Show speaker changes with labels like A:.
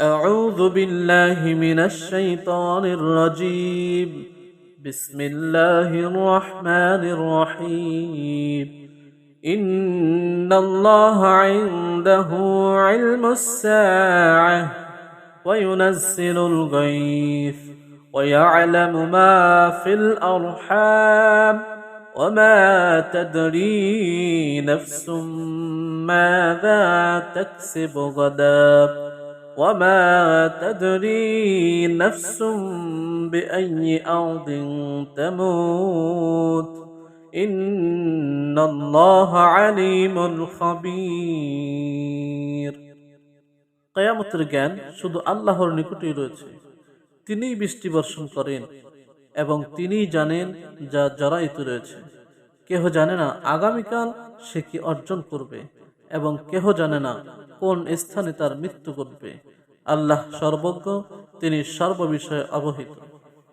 A: أعوذ بالله من الشيطان الرجيم. بسم الله الرحمن الرحيم. إن الله عنده علم الساعة وينزل الغيث ويعلم ما في الأرحام وما تدري نفس ماذا تكسب غدا. وما تدري نفس بأي أرض تموت إن الله عليم خبير কেয়ামতের জ্ঞান শুধু আল্লাহর নিকটেই রয়েছে তিনিই বৃষ্টি বর্ষণ করেন এবং তিনিই জানেন যা জরাইত রয়েছে কেহ জানে না আগামীকাল সে কি অর্জন করবে এবং কেহ জানে না কোন স্থানে তার মৃত্যু ঘটবে? আল্লাহ সর্বজ্ঞ তিনি সর্ববিষয়ে অবহিত।